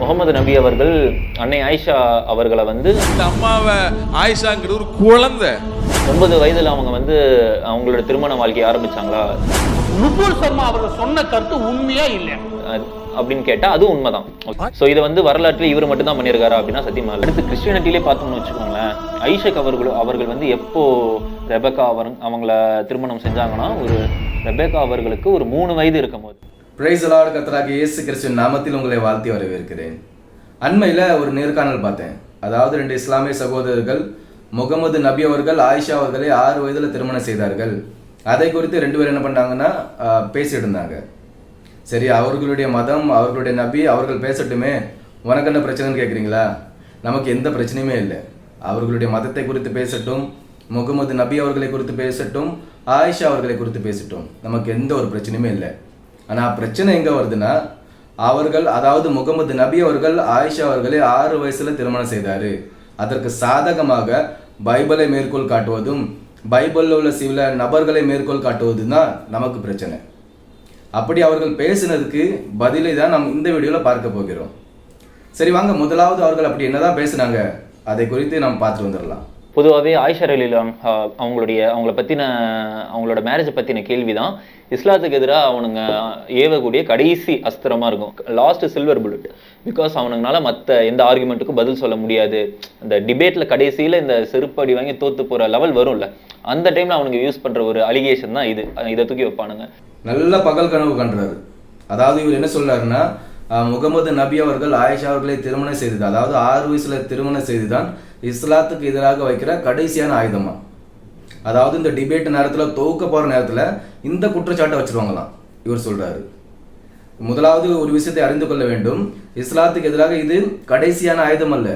முகமது நபி அவர்கள் அன்னை ஆயிஷா அவர்களை வந்து இந்த அம்மாவை ஆயிஷாங்கிற ஒரு குழந்தை. ஒன்பது வயதுல அவங்க வந்து அவங்களோட திருமண வாழ்க்கையை ஆரம்பிச்சாங்களா? நுபுர் சர்மா அவர்கள் சொன்ன கருத்து உண்மையா இல்லையா? அஹ் அப்படின்னு கேட்டா அது உண்மைதான். ஸோ இதை வந்து வரலாற்றில் இவர் மட்டும் தான் பண்ணியிருக்காரா அப்படின்னா சத்தியமா இல்லை. அடுத்து கிறிஸ்டியானிட்டிலே பார்த்தோம்னு வச்சுக்கோங்களேன் ஐஷக் அவர்கள் அவர்கள் வந்து எப்போ ரெபேக்கா அவர் அவங்கள திருமணம் செஞ்சாங்கன்னா ஒரு ரெபேக்கா அவர்களுக்கு ஒரு மூணு வயது இருக்கும் போது பிரைஸ் லார்ட் கத்தராகிய இயேசு கிறிஸ்துவின் நாமத்தில் உங்களை வாழ்த்தி வரவேற்கிறேன். அண்மையில் ஒரு நேர்காணல் பார்த்தேன். அதாவது ரெண்டு இஸ்லாமிய சகோதரர்கள் முகமது நபி அவர்கள் ஆயிஷா அவர்களை ஆறு வயதில் திருமணம் செய்தார்கள். அதை குறித்து ரெண்டு பேரும் என்ன பண்ணாங்கன்னா ஆஹ், பேசிட்டு இருந்தாங்க சரி அவர்களுடைய மதம் அவர்களுடைய நபி அவர்கள் பேசட்டுமே. உனக்கு என்ன பிரச்சனைன்னு கேட்குறீங்களா நமக்கு எந்த பிரச்சனையுமே இல்லை. அவர்களுடைய மதத்தை குறித்து பேசட்டும் முகமது நபி அவர்களை குறித்து பேசட்டும் ஆயிஷா அவர்களை குறித்து பேசட்டும். நமக்கு எந்த ஒரு பிரச்சனையுமே இல்லை. ஆனால் பிரச்சனை எங்கே வருதுன்னா அவர்கள் அதாவது முகமது நபி அவர்கள் ஆயிஷா அவர்களை ஆறு வயசில் திருமணம் செய்தார். அதற்கு சாதகமாக பைபிளை மேற்கோள் காட்டுவதும் பைபிளில் உள்ள சில நபர்களை மேற்கோள் காட்டுவதும் தான் நமக்கு பிரச்சனை. அப்படி அவர்கள் பேசினதுக்கு பதிலை தான் நாம் இந்த வீடியோவில் பார்க்க போகிறோம். சரி வாங்க முதலாவது அவர்கள் அப்படி என்னதான் பேசுனாங்க அதை குறித்து நாம் பார்த்துட்டு வந்துடலாம் பொதுவாகவே ஆயிஷா அலிலாம் அவங்களுடைய அவங்கள பற்றின அவங்களோட மேரேஜை பற்றின கேள்வி தான் இஸ்லாத்துக்கு எதிராக அவனுங்க ஏவக்கூடிய கடைசி அஸ்திரமாக இருக்கும். லாஸ்ட் சில்வர் புல்லட் பிகாஸ் அவனுங்கனால மற்ற எந்த ஆர்குமெண்ட்டுக்கும் பதில் சொல்ல முடியாது. இந்த டிபேட்டில் கடைசியில் இந்த செருப்படி வாங்கி தோற்று போகிற லெவல் வரும்ல. அந்த டைமில் அவனுங்க யூஸ் பண்ணுற ஒரு அலிகேஷன் தான் இது. இதை தூக்கி வைப்பானுங்க. நல்ல பகல் கனவு கண்டுறாரு அதாவது இவர் என்ன சொல்றாருன்னா முகமது நபி அவர்கள் ஆயிஷா அவர்களை திருமணம் செய்தது. அதாவது ஆறு வயசுல திருமணம் செய்துதான் இஸ்லாத்துக்கு எதிராக வைக்கிற கடைசியான ஆயுதமா? அதாவது இந்த டிபேட் நேரத்தில் தொகுக்க போகிற நேரத்தில் இந்த குற்றச்சாட்டை வச்சுருவாங்களாம். இவர் சொல்கிறாரு முதலாவது ஒரு விஷயத்தை அறிந்து கொள்ள வேண்டும். இஸ்லாத்துக்கு எதிராக இது கடைசியான ஆயுதம் அல்ல.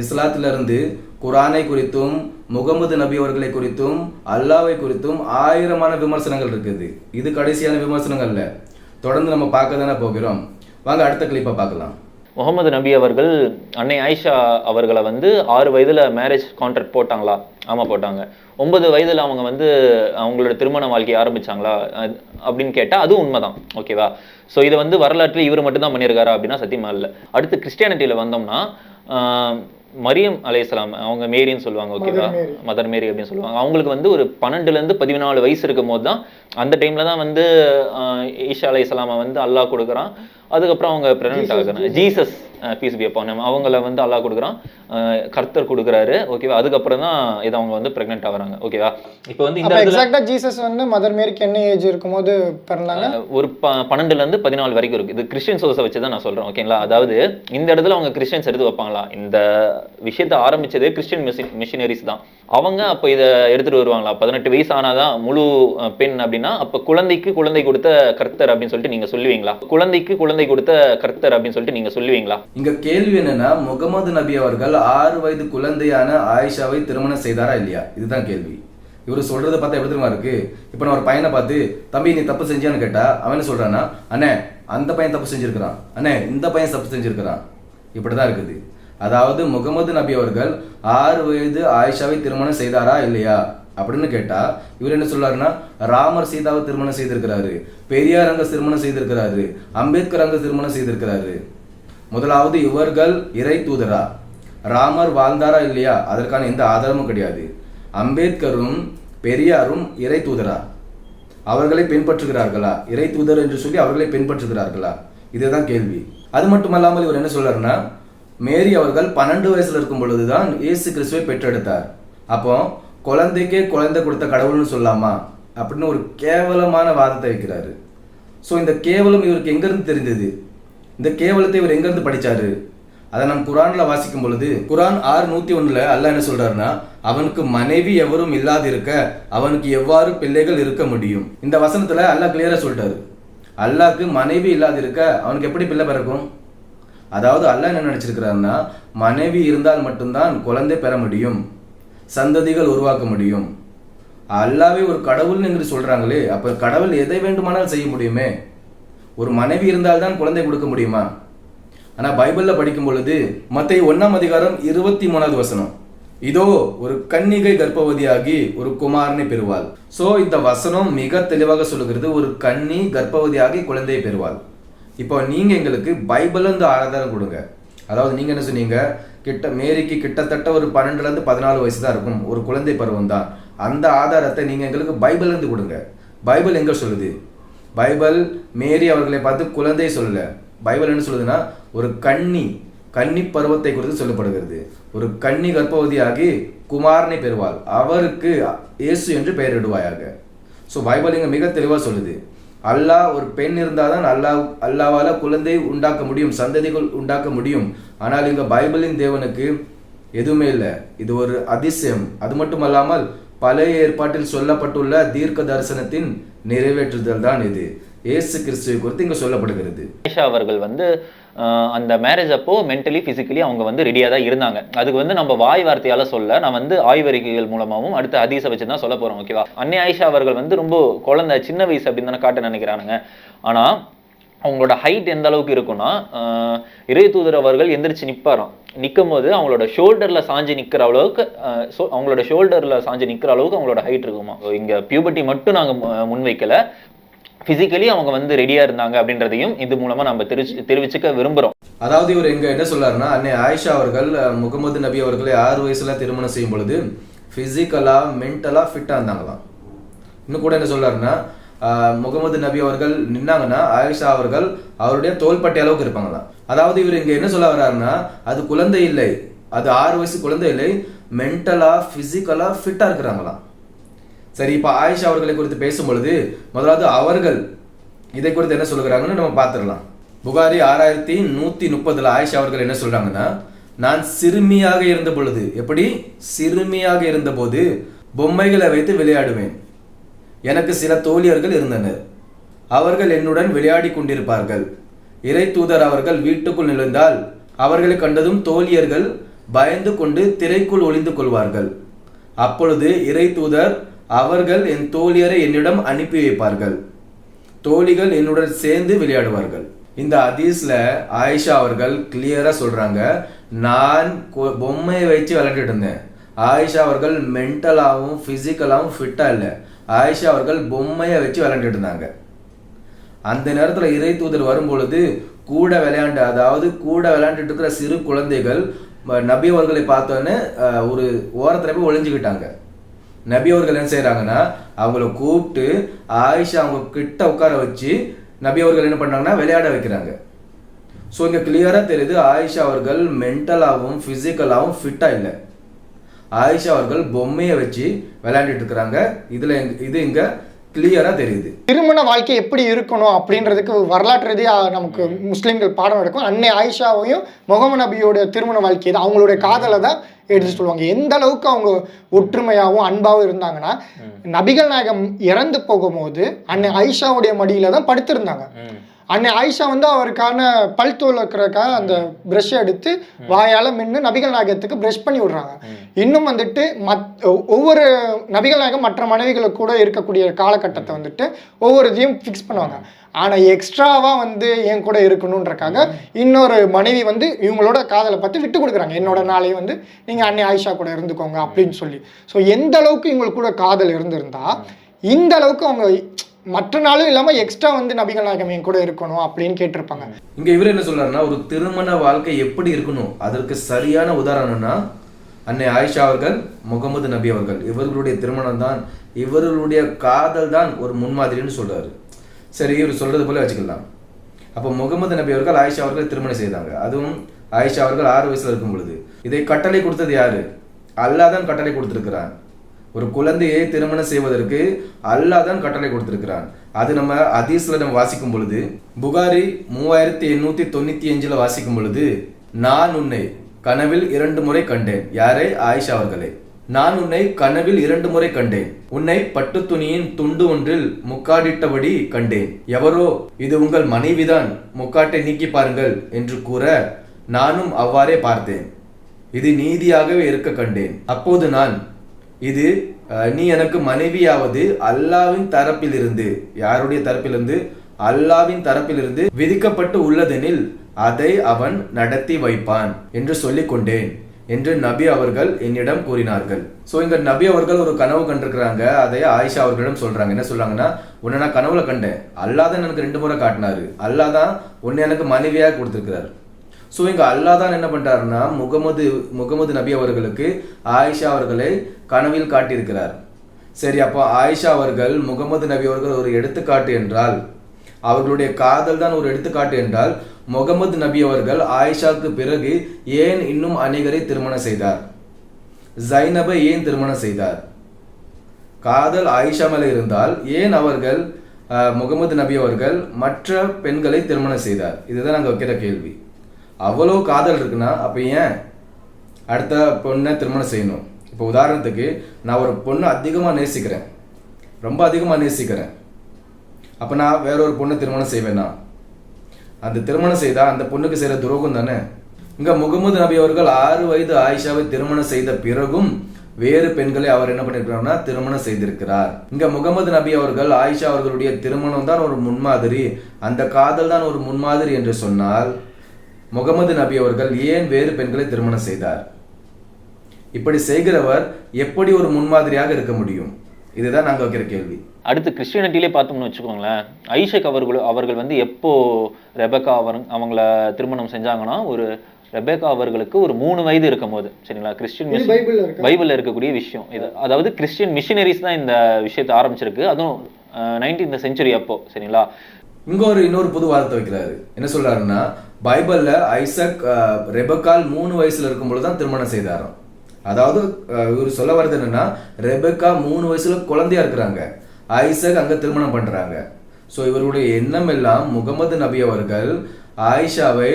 இஸ்லாத்திலிருந்து குரானை குறித்தும் முகமது நபி அவர்களை குறித்தும் அல்லாவை குறித்தும் ஆயிரமான விமர்சனங்கள் இருக்குது. இது கடைசியான விமர்சனங்கள் அல்ல. தொடர்ந்து நம்ம பார்க்க தானே போகிறோம். வாங்க அடுத்த கிளிப்பை பார்க்கலாம். முகமது நபி அவர்கள் அன்னை ஆயிஷா அவர்களை வந்து ஆறு வயதுல மேரேஜ் கான்ட்ராக்ட் போட்டாங்களா? ஆமா போட்டாங்க. ஒன்பது வயதுல அவங்க வந்து அவங்களோட திருமண வாழ்க்கையை ஆரம்பிச்சாங்களா? அது- அப்படின்னு கேட்டா அதுவும் உண்மைதான். ஓகேவா ஸோ இதை வந்து வரலாற்றில் இவர் மட்டும் தான் பண்ணியிருக்காரா அப்படின்னா சத்தியமா இல்லை. அடுத்து கிறிஸ்டியானிட்டியில வந்தோம்னா ஆஹ், மரியம் அலையாம் அவங்க மேரின்னு சொல்லுவாங்க ஓகேவா மதர் மேரி. அப்படின்னு சொல்லுவாங்க. அவங்களுக்கு வந்து ஒரு பன்னெண்டுல இருந்து பதினாலு வயசு இருக்கும் போது தான் அந்த டைம்ல தான் வந்து ஈஷா அலையாம வந்து அல்லாஹ் கொடுக்குறான். அதுக்கப்புறம் அவங்க பிரெக்னென்ட் ஆகுறாங்க. ஜீசஸ் பீஸ் பி அப்பான் அவங்கள வந்து அல்லாஹ் கொடுக்குறான். கர்த்தர் கொடுக்குறாரு. ஓகேவா அதுக்கப்புறம் தான் இதை அவங்க வந்து பிரெக்னென்ட் ஆகுறாங்க. ஓகேவா இப்போ வந்து இந்த அப்ப ஜீசஸ் வந்து மதர் மேரிக்கு என்ன ஏஜ் இருக்கும்போது பிறந்தாங்க? ஒரு ப பன்னெண்டுல இருந்து பதினாலு வரைக்கும் இருக்கு. இது கிறிஸ்டியன் சோர்ஸை வச்சு தான் நான் சொல்றேன். ஓகேங்களா அதாவது இந்த இடத்துல அவங்க கிறிஸ்டியன்ஸ் எடுத்து வைப்பாங்களா? இந்த விஷயத்தை ஆரம்பிச்சதே கிறிஸ்டியன் மிஷின் மிஷினரிஸ் தான். அவங்க அப்போ இதை எடுத்துட்டு வருவாங்களா? பதினெட்டு வயசு ஆனாதான் முழு பெண் அப்படின்னா அப்போ குழந்தைக்கு குழந்தை கொடுத்த கர்த்தர் அப்படின்னு சொல்லிட்டு நீங்க சொல்லுவீங்களா? குழந்தைக்கு குழந்தை கொடுத்த கர்த்தர் அப்படின்னு சொல்லிட்டு நீங்க சொல்லுவீங்களா? இங்க கேள்வி என்னன்னா முகமது நபி அவர்கள் ஆறு வயது குழந்தையான ஆயிஷாவை திருமணம் செய்தாரா இல்லையா? இதுதான் கேள்வி. இவர் சொல்றதை பார்த்தா எப்படி தெரியுமா இருக்கு? இப்போ நான் ஒரு பையனை பார்த்து தம்பி நீ தப்பு செஞ்சியான்னு கேட்டா அவன் என்ன சொல்றான்னா அண்ணே அந்த பையன் தப்பு செஞ்சிருக்கிறான். அண்ணே இந்த பையன் தப்பு செஞ்சிருக்கிறான். இப்படிதான் இருக்குது. அதாவது முகமது நபி அவர்கள் ஆறு வயது ஆயிஷாவை திருமணம் செய்தாரா இல்லையா? அப்படின்னு கேட்டால் இவர் என்ன சொல்றாருன்னா ராமர் சீதாவை திருமணம் செய்திருக்கிறாரு பெரியார் அங்க திருமணம் செய்திருக்கிறாரு அம்பேத்கர் அங்க திருமணம் செய்திருக்கிறாரு. முதலாவது இவர்கள் இறை தூதரா? ராமர் வாழ்ந்தாரா இல்லையா? அதற்கான எந்த ஆதாரமும் கிடையாது. அம்பேத்கரும் பெரியாரும் இறை தூதரா? அவர்களை பின்பற்றுகிறார்களா? இறை தூதர் என்று சொல்லி அவர்களை பின்பற்றுகிறார்களா? இதுதான் கேள்வி. அது மட்டுமல்லாமல் இவர் என்ன சொல்றாருன்னா மேரி அவர்கள் பன்னெண்டு வயசுல இருக்கும் பொழுதுதான் இயேசு கிறிஸ்துவை பெற்றெடுத்தார். அப்போ குழந்தைக்கே குழந்தை கொடுத்த கடவுள்னு சொல்லாமா? அப்படின்னு ஒரு கேவலமான வாதத்தை வைக்கிறாரு. ஸோ இந்த கேவலம் இவருக்கு எங்கேருந்து தெரிந்தது? இந்த கேவலத்தை இவர் எங்கேருந்து படித்தாரு அதை நம் குரான்ல வாசிக்கும் பொழுது குரான் ஆறு நூற்றி ஒன்றில் அல்லாஹ் என்ன சொல்கிறாருன்னா அவனுக்கு மனைவி எவரும் இல்லாதிருக்க அவனுக்கு எவ்வாறு பிள்ளைகள் இருக்க முடியும்? இந்த வசனத்தில் அல்லாஹ் கிளியராக சொல்லிட்டாரு. அல்லாக்கு மனைவி இல்லாதிருக்க அவனுக்கு எப்படி பிள்ளை பிறக்கும்? அதாவது அல்லாஹ் என்ன நினச்சிருக்கிறாருன்னா மனைவி இருந்தால் மட்டும்தான் குழந்தை பெற முடியும். சந்ததிகள் உருவாக்க முடியும். அல்லாவே ஒரு கடவுள்னு என்று சொல்கிறாங்களே அப்போ கடவுள் எதை வேண்டுமானால் செய்ய முடியுமே. ஒரு மனைவி இருந்தால்தான் குழந்தை கொடுக்க முடியுமா? ஆனால் பைபிளில் படிக்கும் பொழுது மற்ற ஒன்றாம் அதிகாரம் இருபத்தி மூணாவது வசனம். இதோ ஒரு கன்னிகை கர்ப்பவதியாகி ஒரு குமாரனை பெறுவாள். ஸோ இந்த வசனம் மிக தெளிவாக சொல்லுகிறது ஒரு கன்னி கர்ப்பவதியாகி குழந்தையை பெறுவாள். இப்போ நீங்கள் எங்களுக்கு பைபிள் வந்து ஆதாரம் கொடுங்க. அதாவது நீங்கள் என்ன சொன்னீங்க? கிட்ட மேரிக்கு கிட்டத்தட்ட ஒரு பன்னெண்டுலேருந்து பதினாலு வயசு தான் இருக்கும். ஒரு குழந்தை பருவம் தான். அந்த ஆதாரத்தை நீங்கள் எங்களுக்கு பைபிள்லேருந்து கொடுங்க. பைபிள் எங்கே சொல்லுது? பைபிள் மேரி அவர்களை பார்த்து குழந்தை சொல்லல. பைபிள் என்ன சொல்லுதுன்னா ஒரு கன்னி கன்னி பருவத்தை குறித்து சொல்லப்படுகிறது. ஒரு கன்னி கர்ப்பவதியாகி குமாரனை பெறுவாள். அவருக்கு இயேசு என்று பெயரிடுவாயாக. ஸோ பைபிள் இங்கே மிக தெளிவாக சொல்லுது. அல்லாஹ் ஒரு பெண் இருந்தால் தான் அல்லாஹ் அல்லாவால் குழந்தை உண்டாக்க முடியும் சந்ததிகள் உண்டாக்க முடியும். ஆனால் இங்கே பைபிளின் தேவனுக்கு எதுவுமே இல்லை. இது ஒரு அதிசயம். அது மட்டும் அல்லாமல் பழைய ஏற்பாட்டில் சொல்லப்பட்டுள்ள தீர்க்க தரிசனத்தின் நிறைவேற்றுதல் தான் இது. இயேசு கிறிஸ்துவை குறித்து இங்கே சொல்லப்படுகிறது. அவர்கள் வந்து அந்த மேரேஜ் அப்போ மென்டலி பிசிக்கலி அவங்க வந்து ரெடியாக தான் இருந்தாங்க. அதுக்கு வந்து நம்ம வாய் வார்த்தையால சொல்ல நான் வந்து ஆய்வறிக்கைகள் மூலமாகவும் அடுத்து ஹதீஸை வச்சு தான் சொல்ல போகிறோம் ஓகேவா அன்னை ஆயிஷா அவர்கள் வந்து ரொம்ப குழந்தை சின்ன வயசு அப்படின்னு தானே காட்ட நினைக்கிறானுங்க. ஆனால் அவங்களோட ஹைட் எந்த அளவுக்கு இருக்கும்னா இறை தூதர் அவர்கள் எந்திரிச்சு நிற்பாராம் நிற்கும் போது அவங்களோட ஷோல்டரில் சாஞ்சு நிற்கிற அளவுக்கு அவங்களோட ஷோல்டரில் சாஞ்சு நிற்கிற அளவுக்கு அவங்களோட ஹைட் இருக்குமா இங்கே பியூபர்ட்டி மட்டும் நாங்கள் மு- பிசிக்கலி அவங்க வந்து ரெடியா இருந்தாங்க அப்படின்றதையும் இது மூலமா நம்ம தெரிவிச்சு தெரிவிச்சுக்க விரும்புறோம். அதாவது இவர் எங்க என்ன சொல்றாருன்னா அன்னை ஆயிஷா அவர்கள் முகமது நபி அவர்களை ஆறு வயசுல திருமணம் செய்யும் பொழுது பிசிக்கலா மென்டலா ஃபிட்டா இருந்தாங்களாம். இன்னும் கூட என்ன சொல்றாருன்னா ஆஹ், முகமது நபி அவர்கள் நின்னாங்கன்னா ஆயிஷா அவர்கள் அவருடைய தோள்பட்டை அளவுக்கு இருப்பாங்களாம். அதாவது இவர் இங்க என்ன சொல்ல வர்றாருன்னா அது குழந்தை இல்லை அது ஆறு வயசு குழந்தை இல்லை மென்டலா பிசிக்கலா ஃபிட்டா இருக்கிறாங்களாம். சரி இப்போ ஆயிஷா அவர்களை குறித்து பேசும் பொழுது முதலாவது அவர்கள் இதை குறித்து என்ன சொல்லுகிறாங்கன்னு நம்ம பார்த்துடலாம். புகாரி ஆறாயிரத்தி நூற்றி முப்பதில் ஆயிஷா அவர்கள் என்ன சொல்கிறாங்கன்னா நான் சிறுமியாக இருந்த பொழுது எப்படி? சிறுமியாக இருந்தபோது பொம்மைகளை வைத்து விளையாடுவேன். எனக்கு சில தோழியர்கள் இருந்தனர். அவர்கள் என்னுடன் விளையாடி கொண்டிருப்பார்கள். இறை தூதர் அவர்கள் வீட்டுக்குள் நுழைந்தால் அவர்களை கண்டதும் தோழியர்கள் பயந்து கொண்டு திரைக்குள் ஒளிந்து கொள்வார்கள். அப்பொழுது இறை தூதர் அவர்கள் என் தோழியரை என்னிடம் அனுப்பி வைப்பார்கள். தோழிகள் என்னுடன் சேர்ந்து விளையாடுவார்கள். இந்த அதீஸில் ஆயிஷா அவர்கள் கிளியராக சொல்கிறாங்க நான் கொ- பொம்மையை வச்சு விளையாண்டுட்டு இருந்தேன். ஆயிஷா அவர்கள் மென்டலாகவும் ஃபிசிக்கலாகவும் ஃபிட்டாக இல்லை. ஆயிஷா அவர்கள் பொம்மையை வச்சு விளையாண்டுட்டு இருந்தாங்க. அந்த நேரத்தில் இறை தூதர் வரும்பொழுது கூட விளையாண்டு அதாவது கூட விளையாண்டுட்டு இருக்கிற சிறு குழந்தைகள் நபி அவர்களை பார்த்தோன்னே ஒரு ஓரத்தில் போய் ஒளிஞ்சுக்கிட்டாங்க. நபி அவர்கள் என்ன செய்கிறாங்கன்னா அவங்கள கூப்பிட்டு ஆயிஷா அவங்க கிட்ட உட்கார வச்சு நபி அவர்கள் என்ன பண்ணாங்கன்னா விளையாட வைக்கிறாங்க. ஸோ இங்கே கிளியராக தெரியுது ஆயிஷா அவர்கள் மென்டலாகவும் ஃபிசிக்கலாகவும் ஃபிட்டாக இல்லை. ஆயிஷா அவர்கள் பொம்மையை வச்சு விளையாண்டுட்டு இருக்கிறாங்க. இதில் இது இங்கே கிளியராக தெரியுது. திருமண வாழ்க்கை எப்படி இருக்கணும் அப்படின்றதுக்கு வரலாற்று ரீதியாக நமக்கு முஸ்லீம்கள் பாடம் எடுக்கும். அன்னை ஆயிஷாவையும் முகமது நபியோட திருமண வாழ்க்கை தான் அவங்களுடைய காதலை தான் எடுத்து சொல்லுவாங்க. எந்த அளவுக்கு அவங்க ஒற்றுமையாகவும் அன்பாகவும் இருந்தாங்கன்னா நபிகள் நாயகம் இறந்து போகும்போது அன்னை ஆயிஷாவுடைய மடியில தான் படுத்திருந்தாங்க. அன்னை ஆயிஷா வந்து அவருக்கான பல் துலக்கிறதுக்காக அந்த ப்ரஷ் எடுத்து வாயால மென்று நபிகள் நாயகத்துக்கு ப்ரஷ் பண்ணி விடுறாங்க. இன்னும் வந்துட்டு மத் ஒவ்வொரு நபிகள் நாயகம் மற்ற மனைவிகளுக்கு கூட இருக்கக்கூடிய காலகட்டத்தை வந்துட்டு ஒவ்வொரு இதையும் ஃபிக்ஸ் பண்ணுவாங்க. ஆனா எக்ஸ்ட்ராவா வந்து என் கூட இருக்கணுன்றக்காக இன்னொரு மனைவி வந்து இவங்களோட காதலை பார்த்து விட்டு கொடுக்குறாங்க. என்னோட நாளை வந்து நீங்க அன்னை ஆயிஷா கூட இருந்துக்கோங்க அப்படின்னு சொல்லி. ஸோ எந்த அளவுக்கு இவங்களுக்கு கூட காதல் இருந்திருந்தா இந்த அளவுக்கு அவங்க மற்ற நாளும் இல்லாம எக்ஸ்ட்ரா வந்து நபிகள் நாயகம் என் கூட இருக்கணும் அப்படின்னு கேட்டிருப்பாங்க. இங்க இவர் என்ன சொல்றாருன்னா ஒரு திருமண வாழ்க்கை எப்படி இருக்கணும்? அதற்கு சரியான உதாரணம்னா அன்னை ஆயிஷா அவர்கள் முகமது நபி அவர்கள். இவர்களுடைய திருமணம் தான் இவர்களுடைய காதல் தான் ஒரு முன்மாதிரின்னு சொல்றாரு. சரி இவர் சொல்றது போல வச்சுக்கலாம். அப்போ முகமது நபி அவர்கள் ஆயிஷா அவர்கள் திருமணம் செய்தாங்க. அதுவும் ஆயிஷா அவர்கள் ஆறு வயசுல இருக்கும் பொழுது. இதை கட்டளை கொடுத்தது யாரு? அல்லாஹ் தான் கட்டளை கொடுத்துருக்கிறான் ஒரு குழந்தையை திருமணம் செய்வதற்கு அல்லாஹ் தான் கட்டளை கொடுத்திருக்கிறான். அது நம்ம அதீஸ்ல நம்ம வாசிக்கும் பொழுது புகாரி மூவாயிரத்தி எண்ணூத்தி தொண்ணூத்தி அஞ்சுல வாசிக்கும் பொழுது நான் உன்னை கனவில் இரண்டு முறை கண்டேன். யாரே? ஆயிஷா அவர்களே. நான் உன்னை கனவில் இரண்டு முறை கண்டேன். உன்னை பட்டு துணியின் துண்டு ஒன்றில் முக்காடிட்டபடி கண்டேன். எவரோ இது உங்கள் மனைவிதான் முக்காட்டை நீக்கி பாருங்கள் என்று கூற நானும் அவ்வாறே பார்த்தேன். இது நீதியாகவே இருக்க கண்டேன். அப்போது நான் இது அஹ், நீ எனக்கு மனைவியாவது அல்லாவின் தரப்பிலிருந்து யாருடைய தரப்பிலிருந்து? அல்லாவின் தரப்பிலிருந்து விதிக்கப்பட்டு உள்ளதெனில் அதை அவன் நடத்தி வைப்பான் என்று சொல்லிக் கொண்டேன் என்று நபி அவர்கள் என்னிடம் கூறினார்கள். ஸோ இங்க நபி அவர்கள் ஒரு கனவு கண்டிருக்கிறாங்க. அதை ஆயிஷா அவர்களிடம் சொல்றாங்க. என்ன சொல்றாங்கன்னா உன்னை நான் கனவுல கண்டேன். அல்லாதான் எனக்கு ரெண்டு முறை காட்டினாரு. அல்லாதான் உன்னை எனக்கு மனைவியாக கொடுத்திருக்கிறார். ஸோ இங்கே அல்லாஹ் தான் என்ன பண்ணுறாருன்னா முகமது முகமது நபி அவர்களுக்கு ஆயிஷா அவர்களை கனவில் காட்டியிருக்கிறார். சரி அப்போ ஆயிஷா அவர்கள் முகமது நபி அவர்கள் ஒரு எடுத்துக்காட்டு என்றால் அவர்களுடைய காதல் தான் ஒரு எடுத்துக்காட்டு என்றால் முகமது நபி அவர்கள் ஆயிஷாவுக்கு பிறகு ஏன் இன்னும் அநேகரை திருமணம் செய்தார்? ஜைனபை ஏன் திருமணம் செய்தார்? காதல் ஆயிஷா மேலே இருந்தால் ஏன் அவர்கள் முகமது நபி அவர்கள் மற்ற பெண்களை திருமணம் செய்தார்? இதுதான் நாங்கள் வைக்கிற கேள்வி. அவ்வளோ காதல் இருக்குன்னா அப்போ ஏன் அடுத்த பொண்ணை திருமணம் செய்யணும்? இப்போ உதாரணத்துக்கு நான் ஒரு பொண்ணை அதிகமாக நேசிக்கிறேன். ரொம்ப அதிகமாக நேசிக்கிறேன். அப்போ நான் வேற ஒரு பொண்ணை திருமணம் செய்வேன்னா அந்த திருமணம் செய்தால் அந்த பொண்ணுக்கு செய்கிற துரோகம் தானே? இங்கே முகமது நபி அவர்கள் ஆறு வயது ஆயிஷாவை திருமணம் செய்த பிறகும் வேறு பெண்களை அவர் என்ன பண்ணிருக்கிறார்னா திருமணம் செய்திருக்கிறார். இங்க முகமது நபி அவர்கள் ஆயிஷா அவர்களுடைய திருமணம் தான் ஒரு முன்மாதிரி. அந்த காதல் தான் ஒரு முன்மாதிரி என்று சொன்னால் முகமது நபி அவர்கள் ஏன் வேறு பெண்களை திருமணம் செய்தார்? இப்படி செய்கிறவர் எப்படி ஒரு முன்மாதிரியாக இருக்க முடியும்? இதுதான் நாங்க வைக்கிற கேள்வி. அடுத்து கிறிஸ்டியானிட்டிலே பார்த்தோம்னு வச்சுக்கோங்களேன் ஐஷக் அவர்கள் அவர்கள் வந்து எப்போ ரெபேக்கா அவர் அவங்கள திருமணம் செஞ்சாங்கன்னா ஒரு ரெபேக்கா அவர்களுக்கு ஒரு மூணு வயது இருக்கும் போது சரிங்களா? கிறிஸ்டியன் இது பைபிள்ல இருக்கா? பைபிள்ல இருக்கக்கூடிய விஷயம் இது. அதாவது கிறிஸ்டியன் மிஷினரிஸ் தான் இந்த விஷயத்தை ஆரம்பிச்சிருக்கு. அதுவும் நைன்டீன்த் செஞ்சுரி அப்போ சரிங்களா? இங்க ஒரு இன்னொரு புது வாதத்தை வைக்கிறாரு. என்ன சொல்றாருன்னா பைபிளில் ஐசக் ரெபக்கால் மூணு வயசில் இருக்கும் பொழுது தான் திருமணம் செய்தாராம். அதாவது இவர் சொல்ல வர்றது என்னன்னா ரெபக்கா மூணு வயசுல குழந்தையா இருக்கிறாங்க. ஐசக் அங்கே திருமணம் பண்ணுறாங்க ஸோ இவருடைய எண்ணம் எல்லாம் முகமது நபி அவர்கள் ஆயிஷாவை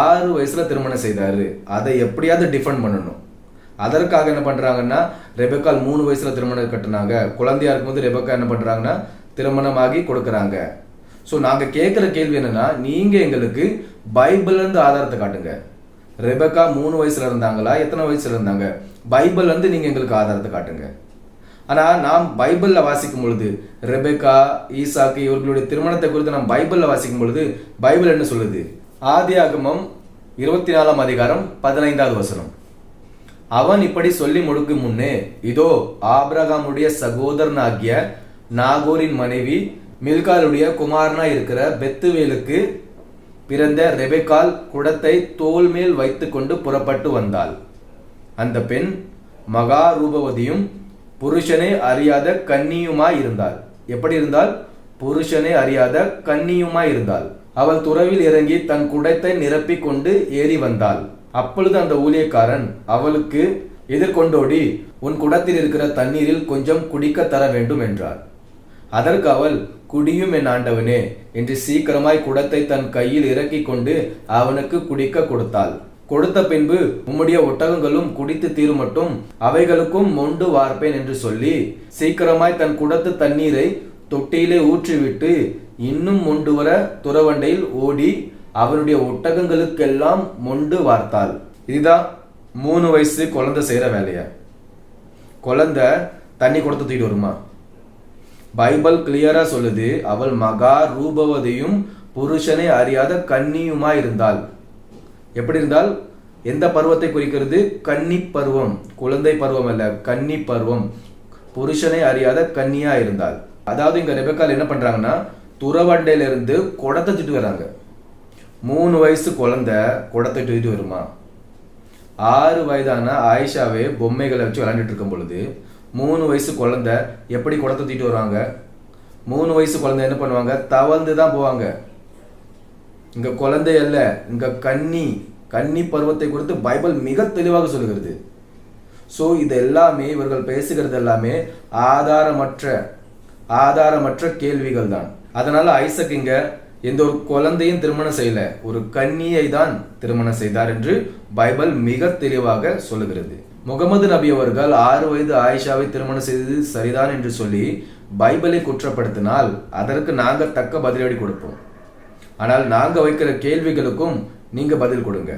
ஆறு வயசுல திருமணம் செய்தாரு. அதை எப்படியாவது டிஃபெண்ட் பண்ணணும். அதற்காக என்ன பண்ணுறாங்கன்னா ரெபக்கால் மூணு வயசுல திருமணம் கட்டினாங்க. குழந்தையா இருக்கும்போது ரெபக்கா என்ன பண்ணுறாங்கன்னா திருமணமாகி கொடுக்குறாங்க. ஸோ நாங்கள் கேட்குற கேள்வி என்னன்னா நீங்கள் எங்களுக்கு பைபிள்லேருந்து ஆதாரத்தை காட்டுங்க. ரெபக்கா மூணு வயசுல இருந்தாங்களா? எத்தனை வயசுல இருந்தாங்க? பைபிள்லேருந்து நீங்கள் நீங்க எங்களுக்கு ஆதாரத்தை காட்டுங்க. ஆனால் நாம் பைபிளில் வாசிக்கும் பொழுது ரெபெக்கா ஈசாக்கு இவர்களுடைய திருமணத்தை குறித்து நாம் பைபிளில் வாசிக்கும் பொழுது பைபிள் என்ன சொல்லுது? ஆதி ஆகமம் இருபத்தி நாலாம் அதிகாரம் பதினைந்தாவது வசனம். அவன் இப்படி சொல்லி முடுக்கும் முன்னே இதோ ஆபிரகாமுடைய சகோதரனாகிய நாகோரின் மனைவி மில்காலுடைய குமாரனா இருக்கிற பெத்துவேலுக்கு பிறந்த ரெபெக்கால் குடத்தை தோல் மேல் வைத்துக்கொண்டு புறப்பட்டு வந்தாள். அந்த பெண் மகா ரூபவதியும் புருஷனை அறியாத கன்னியுமாய் இருந்தாள் எப்படி இருந்தால் புருஷனை அறியாத கன்னியுமாய் இருந்தாள் அவள் துறவில் இறங்கி தன் குடத்தை நிரப்பிக் கொண்டு ஏறி வந்தாள். அப்பொழுது அந்த ஊழியக்காரன் அவளுக்கு எதிர்கொண்டோடி உன் குடத்தில் இருக்கிற தண்ணீரில் கொஞ்சம் குடிக்க தர வேண்டும் என்றார். அதற்கு அவள் குடியும் என் ஆண்டவனே. என்று சீக்கிரமாய் குடத்தை தன் கையில் இறக்கிக் கொண்டு அவனுக்கு குடிக்க கொடுத்தாள். கொடுத்த பின்பு உம்முடைய ஒட்டகங்களும் குடித்து தீருமட்டும் அவைகளுக்கும் மொண்டு வார்ப்பேன் என்று சொல்லி சீக்கிரமாய் தன் குடத்து தண்ணீரை தொட்டியிலே ஊற்றிவிட்டு இன்னும் மொண்டு வர துறவண்டையில் ஓடி அவனுடைய ஒட்டகங்களுக்கெல்லாம் மொண்டு வார்த்தாள். இதுதான் மூணு வயசு குழந்தை செய்கிற வேலையை? குழந்தை தண்ணி கொடுத்து தூக்கிட்டு வருமா? பைபிள் கிளியரா சொல்லுது அவள் மகா ரூபவதியும் புருஷனை அறியாத கன்னியுமா இருந்தாள். எப்படி இருந்தால் எந்த பருவத்தை குறிக்கிறது? கன்னி பருவம். குழந்தை பருவம் அல்ல கன்னி பருவம். புருஷனை அறியாத கன்னியா இருந்தாள். அதாவது இங்க ரெபக்கால் என்ன பண்றாங்கன்னா துறவண்டையில இருந்து குடத்தை தூக்கிட்டு வராங்க மூணு வயசு குழந்தை குடத்தை தூக்கிட்டு வருமா? ஆறு வயதான ஆயிஷாவே பொம்மைகளை வச்சு விளையாண்டுட்டு இருக்கும் பொழுது மூணு வயசு குழந்தை எப்படி குடத்தை தூக்கிட்டு வருவாங்க? மூணு வயசு குழந்தை என்ன பண்ணுவாங்க? தவழ்ந்து தான் போவாங்க. இங்கே குழந்தை அல்ல இங்கே கன்னி கன்னி பருவத்தை குறித்து பைபிள் மிக தெளிவாக சொல்லுகிறது. ஸோ இது எல்லாமே இவர்கள் பேசுகிறது எல்லாமே ஆதாரமற்ற ஆதாரமற்ற கேள்விகள் தான் அதனால் ஐசக் இங்க எந்த ஒரு குழந்தையும் திருமணம் செய்யலை ஒரு கன்னியை தான் திருமணம் செய்தார் என்று பைபிள் மிக தெளிவாக சொல்லுகிறது. முகமது நபி அவர்கள் ஆறு வயது ஆயிஷாவை திருமணம் செய்தது சரிதான் என்று சொல்லி பைபிளை குற்றப்படுத்தினால் அதற்கு நாங்கள் தக்க பதிலடி கொடுப்போம். ஆனால் நாங்கள் வைக்கிற கேள்விகளுக்கும் நீங்கள் பதில் கொடுங்க.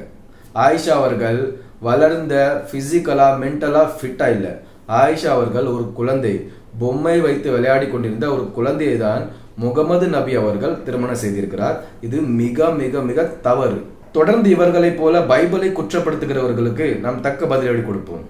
ஆயிஷா அவர்கள் வளர்ந்த ஃபிசிக்கலாக மென்டலாக ஃபிட்டாக இல்லை. ஆயிஷா அவர்கள் ஒரு குழந்தை. பொம்மை வைத்து விளையாடி கொண்டிருந்த ஒரு குழந்தையை தான் முகமது நபி அவர்கள் திருமணம் செய்திருக்கிறார். இது மிக மிக மிக தவறு. தொடர்ந்து இவர்களைப் போல பைபிளை குற்றப்படுத்துகிறவர்களுக்கு நாம் தக்க பதிலடி கொடுப்போம்.